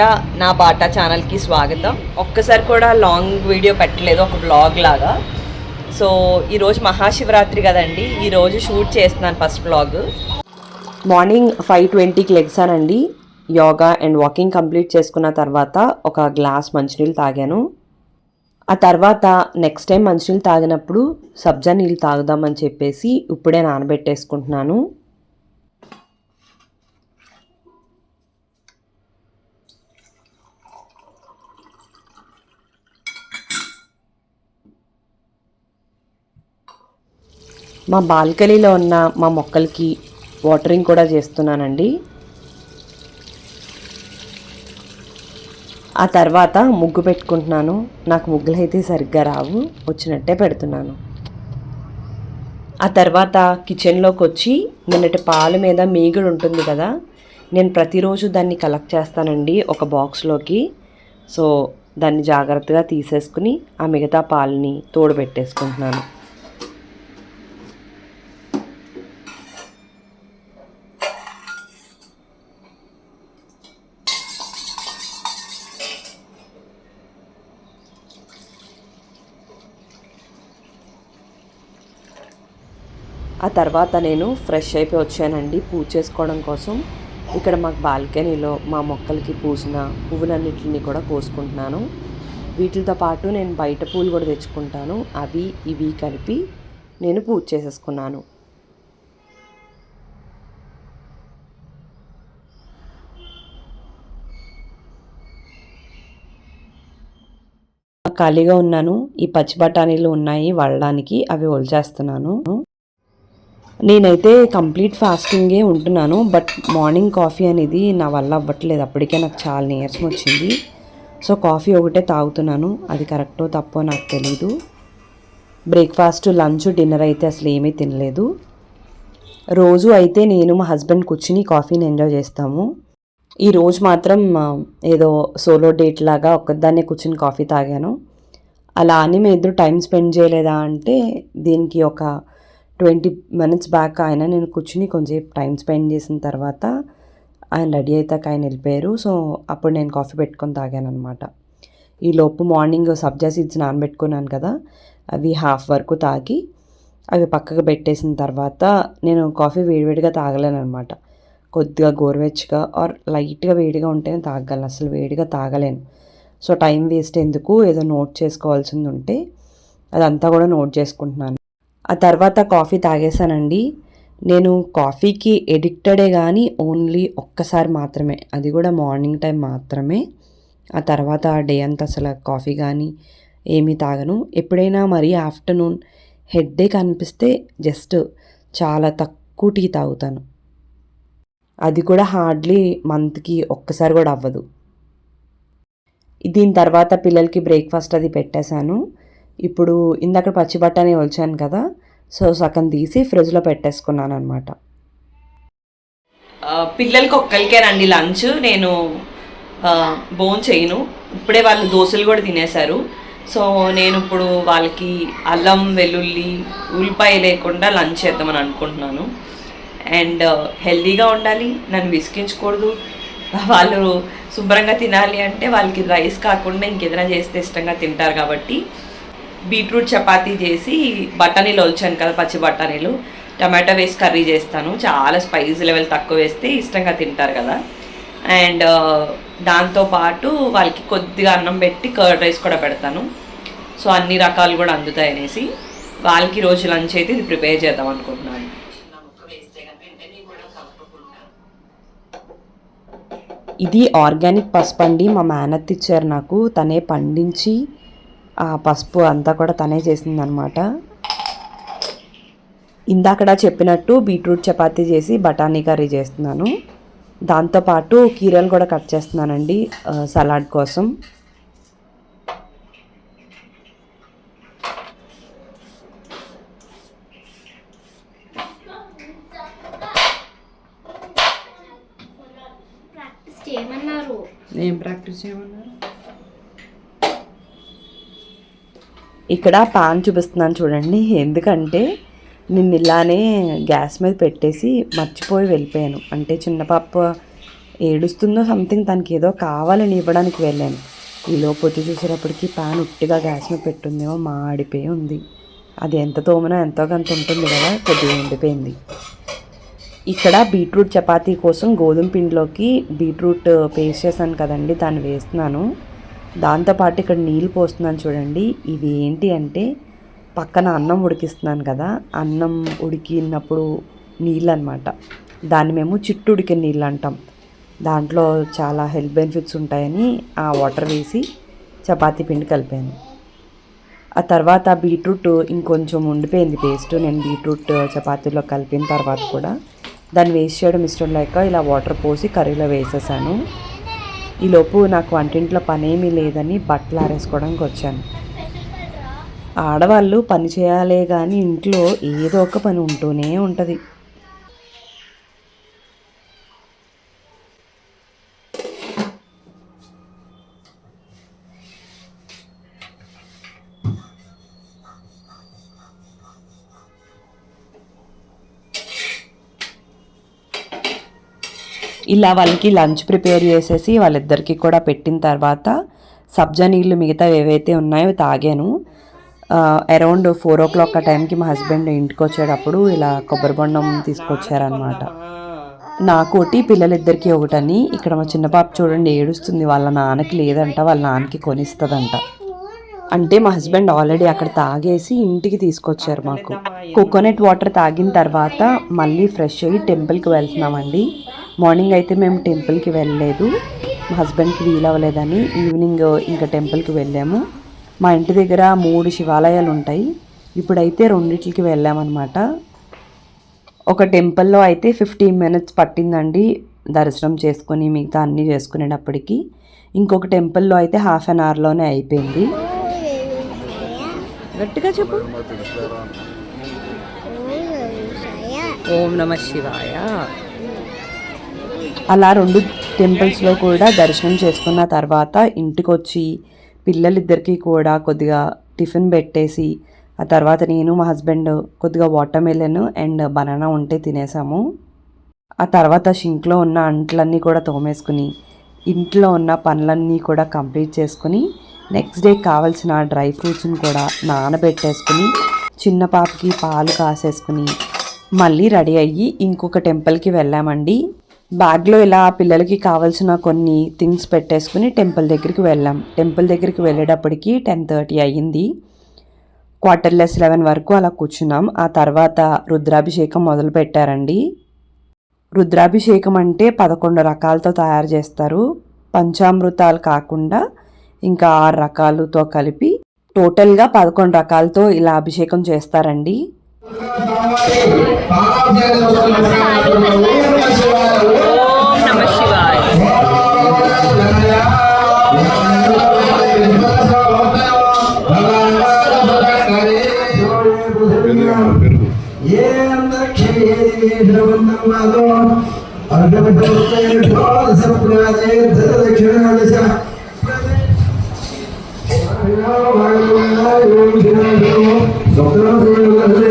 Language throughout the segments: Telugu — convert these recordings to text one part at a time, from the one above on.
మీతో నా పాట నా బాట ఛానల్కి స్వాగతం. ఒక్కసారి కూడా లాంగ్ వీడియో పెట్టలేదు ఒక బ్లాగ్ లాగా. సో ఈరోజు మహాశివరాత్రి కదండి ఈరోజు షూట్ చేస్తున్నాను ఫస్ట్ బ్లాగ్ మార్నింగ్ ఫైవ్ ట్వంటీకి లెగ్సానండి. యోగా అండ్ వాకింగ్ కంప్లీట్ చేసుకున్న తర్వాత ఒక గ్లాస్ మంచినీళ్ళు తాగాను. ఆ తర్వాత నెక్స్ట్ టైం మంచినీళ్ళు తాగినప్పుడు సబ్జా నీళ్ళు తాగుదామని చెప్పేసి ఇప్పుడే నానబెట్టేసుకుంటున్నాను. మా బాల్కనీలో ఉన్న మా మొక్కలకి వాటరింగ్ కూడా చేస్తున్నానండి. ఆ తర్వాత ముగ్గు పెట్టుకుంటున్నాను. నాకు ముగ్గులు అయితే సరిగ్గా రావు. వచ్చినట్టే పెడుతున్నాను. ఆ తర్వాత కిచెన్లోకి వచ్చి నిన్నటి పాలు మీద మీగుడు ఉంటుంది కదా నేను ప్రతిరోజు దాన్ని కలెక్ట్ చేస్తానండి ఒక బాక్స్లోకి. సో దాన్ని జాగ్రత్తగా తీసేసుకుని ఆ మిగతా పాలని తోడు పెట్టేసుకుంటున్నాను ఆ తర్వాత నేను ఫ్రెష్ అయిపోయి వచ్చానండి. పూజ చేసుకోవడం కోసం. ఇక్కడ మాకు బాల్కనీలో మా మొక్కలకి పూసిన పువ్వులన్నిటిని కూడా కోసుకుంటున్నాను. వీటితో పాటు నేను బయట పూలు కూడా తెచ్చుకుంటాను. అవి ఇవి కలిపి నేను పూజ చేసేసుకున్నాను. ఖాళీగా ఉన్నాను. ఈ పచ్చి బఠానీలు ఉన్నాయి. వాళ్ళడానికి అవి ఒలిచేస్తున్నాను. నేనైతే కంప్లీట్ ఫాస్టింగే ఉంటున్నాను బట్ మార్నింగ్ కాఫీ అనేది నా వల్ల అవ్వట్లేదు. అప్పటికే నాకు చాలా నీరసం వచ్చింది. సో కాఫీ ఒకటే తాగుతున్నాను. అది కరెక్టో తప్పో నాకు తెలీదు. బ్రేక్ఫాస్ట్ లంచ్ డిన్నర్ అయితే అసలు ఏమీ తినలేదు. రోజు అయితే నేను మా హస్బెండ్ కూర్చుని కాఫీని ఎంజాయ్ చేస్తాము. ఈ రోజు మాత్రం ఏదో సోలో డేట్ లాగా ఒక్కదాన్నే కూర్చుని కాఫీ తాగాను. అలా అని మేము ఇద్దరు టైం స్పెండ్ చేయలేదా అంటే దీనికి ఒక ట్వంటీ మినిట్స్ బ్యాక్ ఆయన నేను కూర్చుని కొంచెంసేపు టైం స్పెండ్ చేసిన తర్వాత ఆయన రెడీ అయితే ఆయన వెళ్ళిపోయారు. సో అప్పుడు నేను కాఫీ పెట్టుకొని తాగాను అనమాట ఈ లోపు మార్నింగ్ సబ్జా సీడ్స్ నానబెట్టుకున్నాను కదా అవి హాఫ్ వరకు తాగి అవి పక్కకు పెట్టేసిన తర్వాత నేను కాఫీ వేడివేడిగా తాగలేను అనమాట కొద్దిగా గోరువెచ్చగా ఆర్ లైట్గా వేడిగా ఉంటేనే తాగలను అసలు వేడిగా తాగలేను. సో టైం వేస్ట్ ఎందుకు? ఏదో నోట్ చేసుకోవాల్సింది ఉంటే అదంతా కూడా నోట్ చేసుకుంటున్నాను. ఆ తర్వాత కాఫీ తాగేశానండి. నేను కాఫీకి ఎడిక్టెడే కానీ ఓన్లీ ఒక్కసారి మాత్రమే. అది కూడా మార్నింగ్ టైం మాత్రమే. ఆ తర్వాత డే అంతా అసలు కాఫీ కానీ ఏమీ తాగను. ఎప్పుడైనా మరీ ఆఫ్టర్నూన్ హెడ్ఏక్ అనిపిస్తే జస్ట్ చాలా తక్కువ టీ తాగుతాను. అది కూడా హార్డ్లీ మంత్కి ఒక్కసారి కూడా అవ్వదు. దీని తర్వాత పిల్లలకి బ్రేక్ఫాస్ట్ అది పెట్టేశాను. ఇప్పుడు ఇందాక పచ్చి బట్టాని ఒలిచాను కదా సో సగం తీసి ఫ్రిడ్జ్లో పెట్టేసుకున్నాను అనమాట పిల్లలకి ఒక్కరికేనండి లంచ్. నేను బోన్ చేయను. ఇప్పుడే వాళ్ళు దోశలు కూడా తినేశారు. సో నేను ఇప్పుడు వాళ్ళకి అల్లం వెల్లుల్లి ఉల్లిపాయ లేకుండా లంచ్ చేద్దామని అనుకుంటున్నాను. అండ్ హెల్దీగా ఉండాలి నన్ను విసిగించకూడదు. వాళ్ళు శుభ్రంగా తినాలి అంటే వాళ్ళకి రైస్ కాకుండా ఇంకేదైనా చేస్తే ఇష్టంగా తింటారు కాబట్టి. బీట్రూట్ చపాతీ చేసి బఠానీలు వచ్చాను కదా పచ్చి బఠానీలు. టమాటా వేసి కర్రీ చేస్తాను. చాలా స్పైసీ లెవెల్ తక్కువ వేస్తే ఇష్టంగా తింటారు కదా. అండ్ దాంతోపాటు వాళ్ళకి కొద్దిగా అన్నం పెట్టి కర్డ్ రైస్ కూడా పెడతాను. సో అన్ని రకాలు కూడా అందుతాయి అనేసి వాళ్ళకి రోజు లంచ్ అయితే ఇది ప్రిపేర్ చేద్దాం అనుకుంటున్నాను. ఇది ఆర్గానిక్ పసుపు అండి. మా మేనత్ ఇచ్చారు నాకు. తనే పండించి పసుపు అంతా కూడా తనే చేసిందనమాట ఇందాకడ చెప్పినట్టు బీట్రూట్ చపాతీ చేసి బఠానీ కర్రీ చేస్తున్నాను. దాంతోపాటు కీరలు కూడా కట్ చేస్తున్నానండి సలాడ్ కోసం. ఏం ప్రాక్టీస్ చేయమన్నారు? ఇక్కడ పాన్ చూపిస్తున్నాను చూడండి. ఎందుకంటే నిన్న ఇలానే గ్యాస్ మీద పెట్టేసి మర్చిపోయి వెళ్ళిపోయాను. అంటే చిన్న పాప ఏడుస్తుందో సంథింగ్ తనకి ఏదో కావాలని ఇవ్వడానికి వెళ్ళాను. ఈలోపు వచ్చి చూసేటప్పటికి పాన్ ఉట్టిగా గ్యాస్ మీద పెట్టుందేమో మాడిపోయి ఉంది. అది ఎంత తోమనో ఎంతో కొంత ఉంటుంది కదా కొద్దిగా ఉండిపోయింది ఇక్కడ బీట్రూట్ చపాతీ కోసం గోధుమ పిండిలోకి బీట్రూట్ పేస్ట్ చేశాను కదండి దాన్ని వేస్తున్నాను. దాంతోపాటు ఇక్కడ నీళ్ళు పోస్తున్నాను చూడండి. ఇవి ఏంటి అంటే పక్కన అన్నం ఉడికిస్తున్నాను కదా. అన్నం ఉడికినప్పుడు నీళ్ళు అనమాట దాన్ని మేము చిట్టు ఉడికిన నీళ్ళు అంటాం. దాంట్లో చాలా హెల్త్ బెనిఫిట్స్ ఉంటాయని ఆ వాటర్ వేసి చపాతీ పిండి కలిపాను. ఆ తర్వాత బీట్రూట్ ఇంకొంచెం ఉండిపోయింది పేస్ట్. నేను బీట్రూట్ చపాతీలో కలిపిన తర్వాత కూడా దాన్ని వేస్ట్ చేయడం ఇష్టం లేక ఇలా వాటర్ పోసి కర్రీలో వేసేసాను. ఈలోపు నాకు వంటింట్లో పనేమీ లేదని బట్టలు ఆరేసుకోవడానికి వచ్చాను. ఆడవాళ్ళు పని చేయాలే కానీ ఇంట్లో ఏదో ఒక పని ఉంటూనే ఉంటుంది. ఇలా వాళ్ళకి లంచ్ ప్రిపేర్ చేసేసి వాళ్ళిద్దరికి కూడా పెట్టిన తర్వాత సబ్జా నీళ్ళు మిగతా ఏవైతే ఉన్నాయో తాగాను. అరౌండ్ ఫోర్ ఓ క్లాక్ ఆ టైంకి మా హస్బెండ్ ఇంటికి వచ్చేటప్పుడు ఇలా కొబ్బరి బొండం తీసుకొచ్చారనమాట నాకోటి పిల్లలిద్దరికి ఒకటని. ఇక్కడ మా చిన్న పాప చూడండి ఏడుస్తుంది. వాళ్ళ నాన్నకి లేదంట వాళ్ళ నాన్నకి కొనిస్తుందంట. అంటే మా హస్బెండ్ ఆల్రెడీ అక్కడ తాగేసి ఇంటికి తీసుకొచ్చారు మాకు. కోకోనట్ వాటర్ తాగిన తర్వాత మళ్ళీ ఫ్రెష్ అయ్యి టెంపుల్కి వెళ్తున్నామండి. మార్నింగ్ అయితే మేము టెంపుల్కి వెళ్ళలేదు. మా హస్బెండ్కి వీలు అవ్వలేదని ఈవినింగ్ ఇంకా టెంపుల్కి వెళ్ళాము. మా ఇంటి దగ్గర మూడు శివాలయాలు ఉంటాయి. ఇప్పుడైతే రెండిట్లకి వెళ్ళామన్నమాట. ఒక టెంపుల్లో అయితే ఫిఫ్టీన్ మినిట్స్ పట్టిందండి దర్శనం చేసుకొని మిగతా అన్నీ చేసుకునేటప్పటికి. ఇంకొక టెంపుల్లో అయితే హాఫ్ అన్ అవర్లోనే అయిపోయింది. గట్టిగా చెప్పు. ఓం నమ శివాయ. అలా రెండు టెంపుల్స్లో కూడా దర్శనం చేసుకున్న తర్వాత ఇంటికి వచ్చి పిల్లలిద్దరికీ కూడా కొద్దిగా టిఫిన్ పెట్టేసి ఆ తర్వాత నేను మా హస్బెండ్ కొద్దిగా వాటర్ మెలన్ అండ్ బనానా ఉంటే తినేసాము. ఆ తర్వాత షింక్లో ఉన్న అంట్లన్నీ కూడా తోమేసుకుని ఇంట్లో ఉన్న పనులన్నీ కూడా కంప్లీట్ చేసుకుని నెక్స్ట్ డే కావాల్సిన డ్రై ఫ్రూట్స్ని కూడా నానబెట్టేసుకుని చిన్న పాపకి పాలు కాసేసుకుని మళ్ళీ రెడీ అయ్యి ఇంకొక టెంపుల్కి వెళ్ళామండి. బ్యాగ్లో ఇలా పిల్లలకి కావాల్సిన కొన్ని థింగ్స్ పెట్టేసుకుని టెంపుల్ దగ్గరికి వెళ్ళాం. టెంపుల్ దగ్గరికి వెళ్ళేటప్పటికి టెన్ థర్టీ అయ్యింది. క్వార్టర్లెస్ లెవెన్ వరకు అలా కూర్చున్నాం. ఆ తర్వాత రుద్రాభిషేకం మొదలు పెట్టారండి. రుద్రాభిషేకం అంటే పదకొండు రకాలతో తయారు చేస్తారు. పంచామృతాలు కాకుండా ఇంకా ఆరు రకాలతో కలిపి టోటల్గా పదకొండు రకాలతో ఇలా అభిషేకం చేస్తారండి. ద్రవందమాదో అర్ధమటోత్తేభ్యో సప్రాజే దక్షిణాదశ నెయ్యి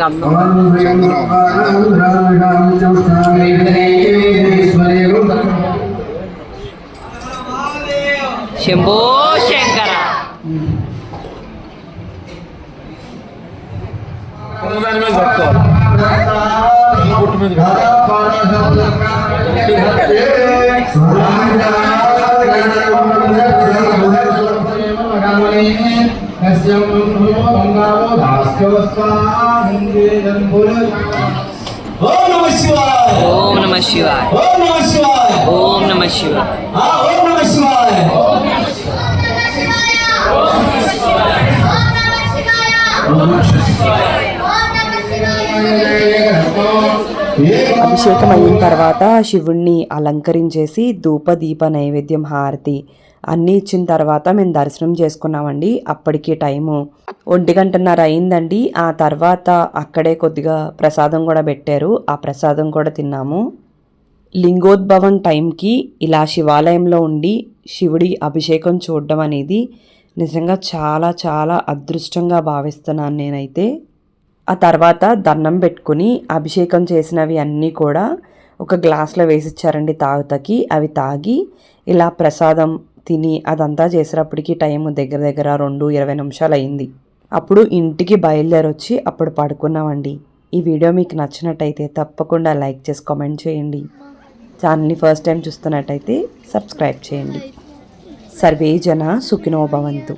చంద్రం గంధం శంభో శంకర దాని మీద ఓం నమ శివాయ ఓం నమ శివాయ ఓం నమ శివాయ ఓం నమ శివాయ ఆ ఓం నమ శివాయ అభిషేకం అయిన తర్వాత శివుణ్ణి అలంకరించేసి ధూప దీప నైవేద్యం హారతి. అన్నీ ఇచ్చిన తర్వాత మేము దర్శనం చేసుకున్నామండి. అప్పటికి టైము ఒంటి గంటన్నర అయిందండి. ఆ తర్వాత అక్కడే కొద్దిగా ప్రసాదం కూడా పెట్టారు. ఆ ప్రసాదం కూడా తిన్నాము. లింగోద్భవం టైంకి ఇలా శివాలయంలో ఉండి శివుడి అభిషేకం చూడడం అనేది నిజంగా చాలా చాలా అదృష్టంగా భావిస్తున్నాను నేనైతే. ఆ తర్వాత దండం పెట్టుకుని అభిషేకం చేసినవి అన్నీ కూడా ఒక గ్లాస్లో వేసిచ్చారండి తాగుతకి. అవి తాగి ఇలా ప్రసాదం తిని అదంతా చేసేటప్పటికి టైం దగ్గర దగ్గర రెండు ఇరవై నిమిషాలు అయింది అప్పుడు ఇంటికి బయలుదేరొచ్చి అప్పుడు పడుకున్నామండి. ఈ వీడియో మీకు నచ్చినట్టయితే తప్పకుండా లైక్ చేసి కామెంట్ చేయండి. ఛానల్ని ఫస్ట్ టైం చూస్తున్నట్టయితే సబ్స్క్రైబ్ చేయండి. సర్వే జన సుఖినో భవంతు.